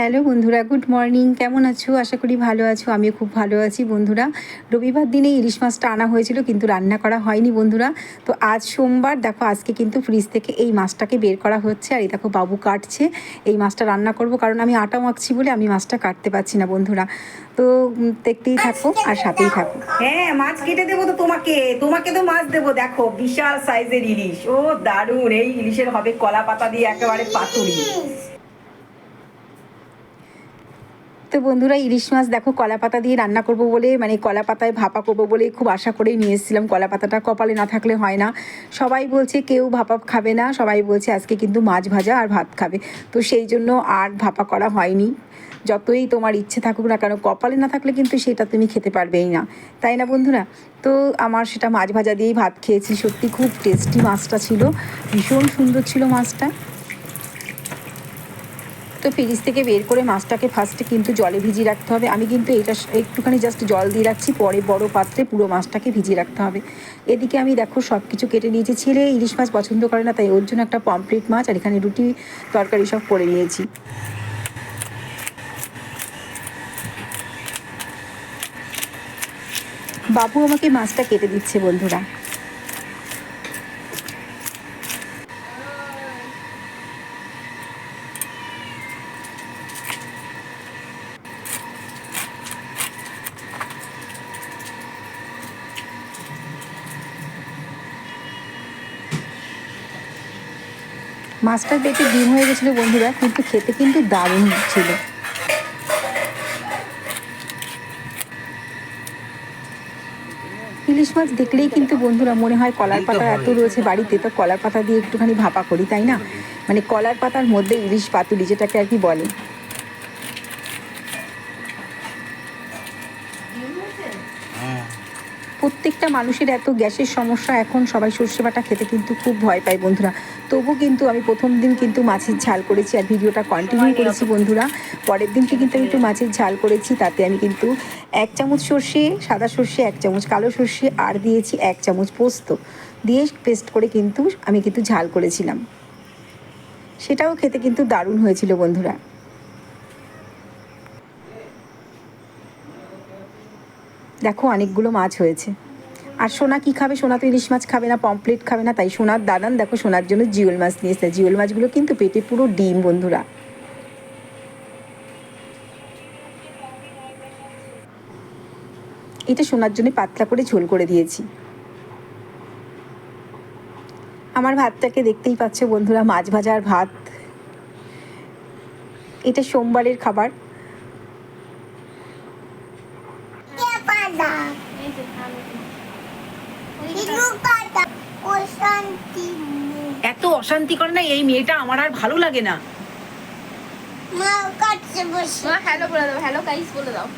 Hello বন্ধুরা, good morning. কেমন আছো? আশা করি ভালো আছো। আমিও খুব ভালো আছি বন্ধুরা। রবিবার দিনে ইলিশ মাছটা আনা হয়েছিল, কিন্তু রান্না করা হয়নি বন্ধুরা। তো আজ সোমবার, দেখো আজকে কিন্তু ফ্রিজ থেকে এই মাছটাকে বের করা হচ্ছে। আর এই দেখো বাবু কাটছে। এই মাছটা রান্না করব, কারণ আমি আটা মাখছি বলে আমি মাছটা কাটতে পারছি না বন্ধুরা। তো দেখতেই থাকো আর সাথেই থাকো। হ্যাঁ মাছ কেটে দেবো তো তোমাকে। তোমাকে তো মাছ দেবো, দেখো। বিশাল সাইজের ইলিশ। ও, দারুণ। এই ইলিশের হবে কলা পাতা দিয়ে একেবারে পাতুরি। তো বন্ধুরা ইলিশ মাছ দেখো কলা পাতা দিয়ে রান্না করব বলে মানে কলা পাতায় ভাপা করব বলে খুব আশা করেই নিয়ে এসেছিলাম। কলা পাতাটা কপালে না থাকলে হয় না। সবাই বলছে কেউ ভাপা খাবে না, সবাই বলছে আজকে কিন্তু মাছ ভাজা আর ভাত খাবে। তো সেই জন্য আর ভাপা করা হয়নি। যতই তোমার ইচ্ছে থাকুক না কেন, কপালে না থাকলে কিন্তু সেটা তুমি খেতে পারবেই না। তাই না বন্ধুরা? তো আমার সেটা মাছ ভাজা দিয়েই ভাত খেয়েছি। সত্যি খুব টেস্টি মাছটা ছিল। ভীষণ সুন্দর ছিল মাছটা। তো ফ্রিজ থেকে বের করে মাছটাকে ফার্স্টে কিন্তু জলে ভিজিয়ে রাখতে হবে। আমি কিন্তু এটা একটুখানি জাস্ট জল দিয়ে রাখছি, পরে বড় পাত্রে পুরো মাছটাকে ভিজিয়ে রাখতে হবে। এদিকে আমি দেখো সব কিছু কেটে নিয়েছি। ছেলে ইলিশ মাছ পছন্দ করে না, তাই ওর জন্য একটা পমপ্লেট মাছ আর এখানে রুটি তরকারি সব করে নিয়েছি। বাবু আমাকে মাছটা কেটে দিচ্ছে, বন্ধুরা। মাছটার পেটে ডিম হয়ে গেছিল বন্ধুরা, কিন্তু খেতে কিন্তু দারুণ ছিল। ইলিশ মাছ দেখলেই কিন্তু বন্ধুরা মনে হয় কলার পাতা এত রয়েছে বাড়িতে, তো কলার পাতা দিয়ে একটুখানি ভাপা করি, তাই না? মানে কলার পাতার মধ্যে ইলিশ পাতুলি, যেটাকে আর কি বলে। প্রত্যেকটা মানুষের এত গ্যাসের সমস্যা এখন সবাই সর্ষে বাটা খেতে কিন্তু খুব ভয় পায় বন্ধুরা। তবু কিন্তু আমি প্রথম দিন কিন্তু মাছের ঝাল করেছি আর ভিডিওটা কন্টিনিউ করেছি বন্ধুরা। পরের দিনকে কিন্তু আমি একটু মাছের ঝাল করেছি তাতে আমি কিন্তু এক চামচ সর্ষে সাদা সর্ষে এক চামচ কালো সর্ষে আর দিয়েছি এক চামচ পোস্ত। দিয়ে পেস্ট করে কিন্তু আমি কিন্তু ঝাল করেছিলাম। সেটাও খেতে কিন্তু দারুণ হয়েছিল বন্ধুরা। দেখো অনেকগুলো মাছ হয়েছে। আর সোনা কি খাবে? সোনা তো ইলিশ মাছ খাবে না পমপ্লেট খাবে না, তাই সোনার দাদান দেখো, সোনার জন্য জিওল মাছ নিয়ে জিওল মাছগুলো কিন্তু পেটে পুরো ডিম, বন্ধুরা। এটা সোনার জন্য পাতলা করে ঝোল করে দিয়েছি। আমার ভাতটাকে দেখতেই পাচ্ছ বন্ধুরা, মাছ ভাজা আর ভাত। এটা সোমবারের খাবার। এত অশান্তি করে না এই মেয়েটা আমার আর ভালো লাগে না. মা হ্যালো বলে দাও হ্যালো গাইস বলে দাও.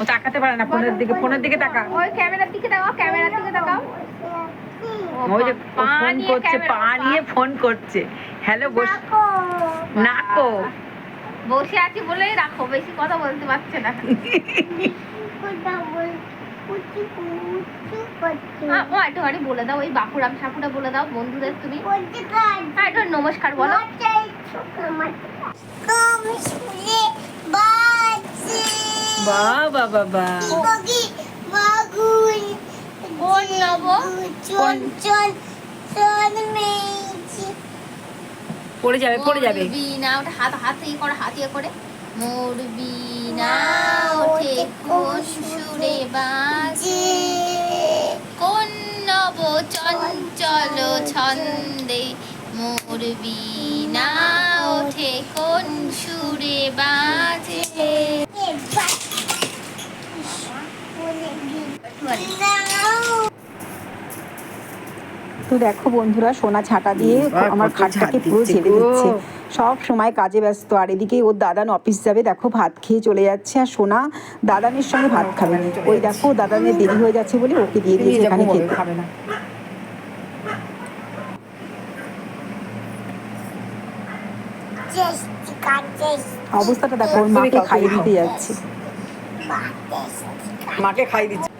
ও তাকাতে পারে না ফোনের দিকে ফোনের দিকে তাকা। ওই ক্যামেরার দিকে তাকাও ক্যামেরার দিকে তাকাও। ওই যে ফোন করছে পা নিয়ে ফোন করছে। Hello boss. নাকো। বসে আছি বলেই রাখো বেশি কথা বলতে পারছে না। একটুখানি বলে দাও ওই বাপুরাম সাপুটা বলে দাও বন্ধুদের তুমি. হ্যাঁ নমস্কার বলো. বাবা বাবা। কোন নব? পড়ে যাবে পড়ে যাবে। না ওটা হাত হাত ইয়ে করে হাত ইয়ে করে। মরবি না ওঠে কোন সুরে বাজে ছন্দে মরবি না ওঠে কোন সুরে বাজে? তো দেখো বন্ধুরা সোনা ছাটা দিয়ে আমার খাটটাকে পুরো ঝেড়ে দিচ্ছে। সব সময় কাজে ব্যস্ত। আর এদিকে ওর দাদান অফিস যাবে দেখো ভাত খেয়ে চলে যাচ্ছে। আর সোনা দাদানের সঙ্গে ভাত খাবে। ওই দেখো দাদানের দেরি হয়ে যাচ্ছে বলে ওকে দিয়ে দিয়েছে এখানে খেতে। খাবে না। অবস্থাটা দেখো ওর মাকে খাইয়ে দিতে যাচ্ছে। মাকে খাই দিচ্ছে।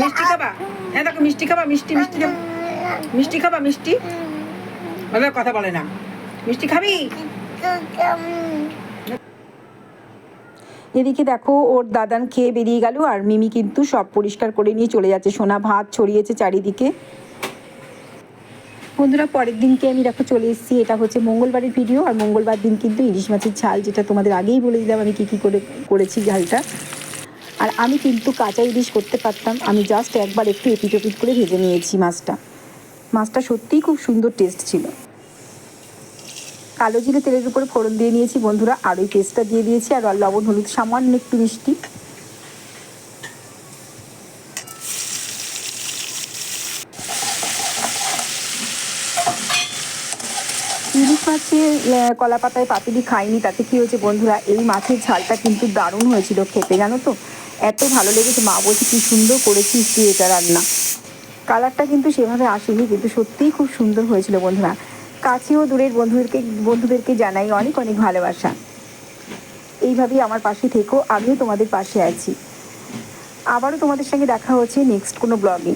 মিষ্টি খাবা? হ্যাঁ দেখো মিষ্টি খাবা মিষ্টি মিষ্টি মিষ্টি খাবা মিষ্টি? কথা বলে না। মিষ্টি খাবি? এদিকে দেখো ওর দাদান খেয়ে বেরিয়ে গেল আর মিমি কিন্তু সব পরিষ্কার করে নিয়ে চলে যাচ্ছে। সোনা ভাত ছড়িয়েছে চারিদিকে। বন্ধুরা, পরের দিনকে আমি দেখো চলে এসেছি। এটা হচ্ছে মঙ্গলবারের ভিডিও আর মঙ্গলবার দিন কিন্তু ইলিশ মাছের ঝাল, যেটা তোমাদের আগেই বলে দিলাম আমি কী কী করে করেছি ঝালটা। আর আমি কিন্তু কাঁচা ইলিশ করতে পারতাম। আমি জাস্ট একবার একটু এপিট ওপিট করে ভেজে নিয়েছি মাছটা। মাছটা সত্যিই খুব সুন্দর টেস্ট ছিল। কালো জিরে তেলের উপরে ফোড়ন দিয়ে নিয়েছি বন্ধুরা আর ওই পেস্টটা দিয়ে দিয়েছি, আর লবণ, হলুদ, সামান্য একটু মিষ্টি। ইলিশ মাছের কলা পাতায় পাতুলি খাইনি, তাতে কি হয়েছে বন্ধুরা? এই মাছের ঝালটা কিন্তু দারুণ হয়েছিল খেতে, জানো তো? এত ভালো লেগেছে। মা বলছে, কি সুন্দর করেছিস তুই এটা রান্না। কালারটা কিন্তু সেভাবে আসেনি, কিন্তু সত্যিই খুব সুন্দর হয়েছিল বন্ধুরা। কাছেও দূরের বন্ধুদেরকে বন্ধুদেরকে জানাই অনেক অনেক ভালোবাসা। এইভাবেই আমার পাশে থেকো, আমিও তোমাদের পাশে আছি। আবারও তোমাদের সঙ্গে দেখা হচ্ছে নেক্সট কোনো ব্লগে।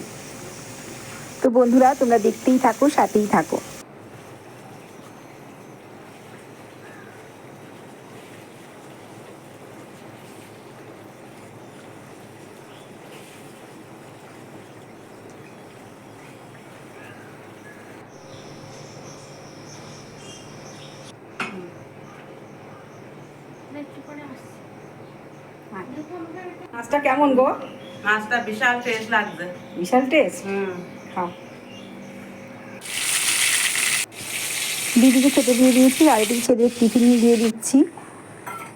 তো বন্ধুরা, তোমরা দেখতেই থাকো, সাথেই থাকো। মাছটা কেমন গো? মাছটা বিশাল টেস্ট লাগবে বিশাল টেস্ট হুম। খাও। দিদিকে খেতে দিয়ে দিয়েছি আর এদিকে ছেলের টিফিন দিয়ে দিচ্ছি।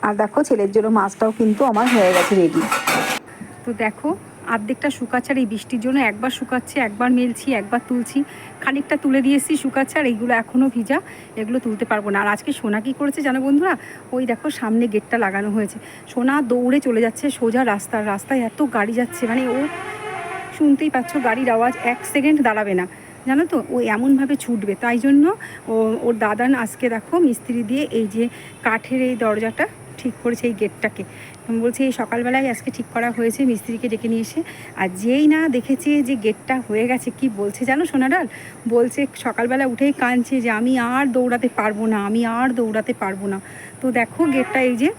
আর দেখো ছেলের জন্য মাছটাও কিন্তু আমার হয়ে গেছে রেডি তো দেখো অর্ধেকটা শুকাচ্ছে আর এই বৃষ্টির জন্য একবার শুকাচ্ছে, একবার মেলছি, একবার তুলছি। খানিকটা তুলে দিয়েছি শুকাচ্ছে আর এইগুলো এখনও ভিজা, এগুলো তুলতে পারব না। আর আজকে সোনা কী করেছে জানো বন্ধুরা? ওই দেখো সামনে গেটটা লাগানো হয়েছে। সোনা দৌড়ে চলে যাচ্ছে সোজা রাস্তার রাস্তায়, এত গাড়ি যাচ্ছে মানে ও শুনতেই পাচ্ছ গাড়ির আওয়াজ এক সেকেন্ড দাঁড়াবে না। জানো তো? ও এমনভাবে ছুটবে, তাই জন্য ও, ওর দাদান আজকে দেখো মিস্ত্রি দিয়ে এই যে কাঠের এই দরজাটা ঠিক করেছে এই গেটটাকে বলছে, এই সকালবেলায় আজকে ঠিক করা হয়েছে, মিস্ত্রিকে ডেকে নিয়ে এসে। আর যেই না দেখেছে যে গেটটা হয়ে গেছে, কি বলছে জানো সোনাডাল? বলছে, সকালবেলা উঠেই কাঁদছে যে, আমি আর দৌড়াতে পারব না, আমি আর দৌড়াতে পারব না। তো দেখো গেটটা এই যে,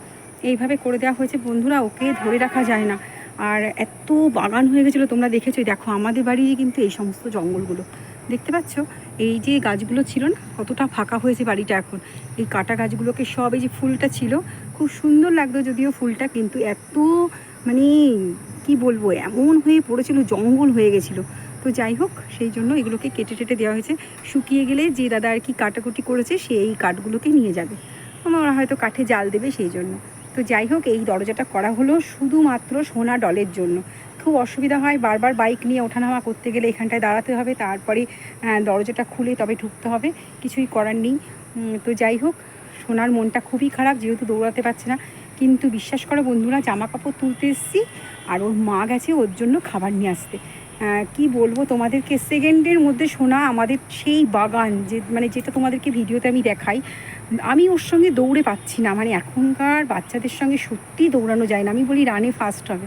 এইভাবে করে দেওয়া হয়েছে। বন্ধুরা, ওকে ধরে রাখা যায় না। আর এত বাগান হয়ে গেছিল, তোমরা দেখেছ দেখো, আমাদের বাড়িরই কিন্তু এই সমস্ত জঙ্গলগুলো। দেখতে পাচ্ছ? এই যে গাছগুলো ছিল না, কতটা ফাঁকা হয়েছে বাড়িটা এখন। এই কাটা গাছগুলোকে সব এই যে ফুলটা ছিল, খুব সুন্দর লাগতো যদিও ফুলটা, কিন্তু এত মানে কি বলব, এমন হয়ে পড়েছিল, জঙ্গল হয়ে গেছিল। তো যাই হোক, সেই জন্য এগুলোকে কেটে টেটে দেওয়া হয়েছে। শুকিয়ে গেলে যে দাদা আর কি কাটাকুটি করেছে, সে এই কাঠগুলোকে নিয়ে যাবে। ওরা হয়তো কাঠে জাল দেবে সেই জন্য। তো যাই হোক, এই দরজাটা করা হলো শুধুমাত্র সোনা ডলের জন্য। খুব অসুবিধা হয়। বারবার বাইক নিয়ে ওঠানামা করতে গেলে এখানটায় দাঁড়াতে হবে, তারপরে দরজাটা খুলে তবে ঢুকতে হবে। কিছুই করার নেই। তো যাই হোক, সোনার মনটা খুবই খারাপ, যেহেতু দৌড়াতে পারছে না। কিন্তু বিশ্বাস করো বন্ধুরা জামা কাপড় তুলতে এসেছি, আর ওর মা গেছে ওর জন্য খাবার নিয়ে আসতে। কি বলব তোমাদেরকে, সেকেন্ডের মধ্যে শোনা আমাদের সেই বাগান, যে মানে যেটা তোমাদেরকে ভিডিওতে আমি দেখাই, আমি ওর সঙ্গে দৌড়ে পাচ্ছি না। মানে এখনকার বাচ্চাদের সঙ্গে সত্যি দৌড়ানো যায় না। আমি বলি রানে ফার্স্ট হবে।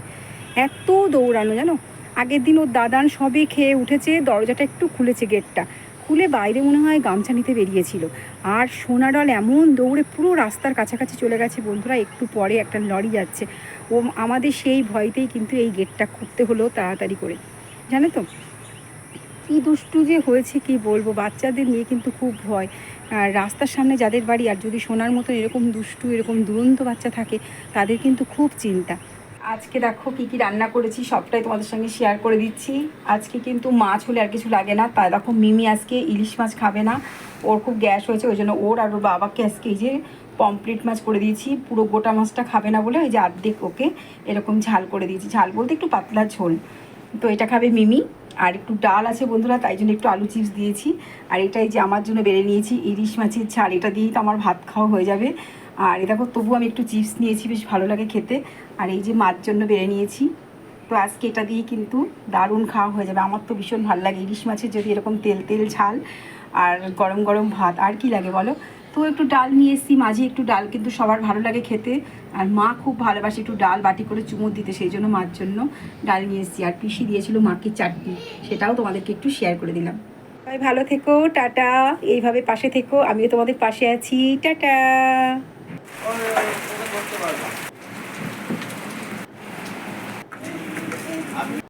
এত দৌড়ানো, জানো? আগের দিন ওর দাদান সবে খেয়ে উঠেছে, দরজাটা একটু খুলেছে গেটটা। খুলে বাইরে মনে হয় গামছা নিতে বেরিয়েছিল। আর সোনাডল এমন দৌড়ে পুরো রাস্তার কাছাকাছি চলে গেছে, বন্ধুরা, একটু পরে একটা লরি যাচ্ছে। ও আমাদের সেই ভয়তেই কিন্তু এই গেটটা খুঁড়তে হলো তাড়াতাড়ি করে। জানো তো? কি দুষ্টু যে হয়েছে, কি বলব? বাচ্চাদের নিয়ে কিন্তু খুব ভয়। আর রাস্তার সামনে যাদের বাড়ি, আর যদি সোনার মতো এরকম দুষ্টু, এরকম দুরন্ত বাচ্চা থাকে, তাদের কিন্তু খুব চিন্তা। আজকে দেখো কি কি রান্না করেছি, সবটাই তোমাদের সঙ্গে শেয়ার করে দিচ্ছি। আজকে কিন্তু মাছ হলে আর কিছু লাগে না। তাই দেখো মিমি আজকে ইলিশ মাছ খাবে না। ওর খুব গ্যাস হয়েছে, ওই জন্য ওর আর ওর বাবাকে আজকে এই যে পমপ্লেট মাছ করে দিয়েছি। পুরো গোটা মাছটা খাবে না বলে ওই যে আর্ধেক ওকে এরকম ঝাল করে দিয়েছি। ঝাল বলতে একটু পাতলা ঝোল। তো এটা খাবে মিমি। আর একটু ডাল আছে বন্ধুরা, তাই জন্য একটু আলু চিপস দিয়েছি। আর এটাই যে আমার জন্য বেড়ে নিয়েছি ইলিশ মাছের ঝাল, এটা দিয়েই তো আমার ভাত খাওয়া হয়ে যাবে। আর এ দেখো তবু আমি একটু চিপস নিয়েছি, বেশ ভালো লাগে খেতে। আর এই যে মাছ জন্য বেড়ে নিয়েছি। তো আজকে এটা দিয়ে কিন্তু দারুণ খাওয়া হয়ে যাবে। আমার তো ভীষণ ভালো লাগে ইলিশ মাছের যদি এরকম তেল তেল, ঝাল আর গরম গরম ভাত, আর কি লাগে বলো? তো একটু ডাল নিয়ে এসেছি, মাঝে একটু ডাল কিন্তু সবার ভালো লাগে খেতে। আর মা খুব ভালোবাসে একটু ডাল, বাটি করে চুমুর দিতে, সেই জন্য মার জন্য ডাল নিয়ে এসেছি। আর পিসি দিয়েছিল মাকে চাটনি, সেটাও তোমাদেরকে একটু শেয়ার করে দিলাম। ভালো থেকো, টাটা। এইভাবে পাশে থেকো, আমিও তোমাদের পাশে আছি। টাটা!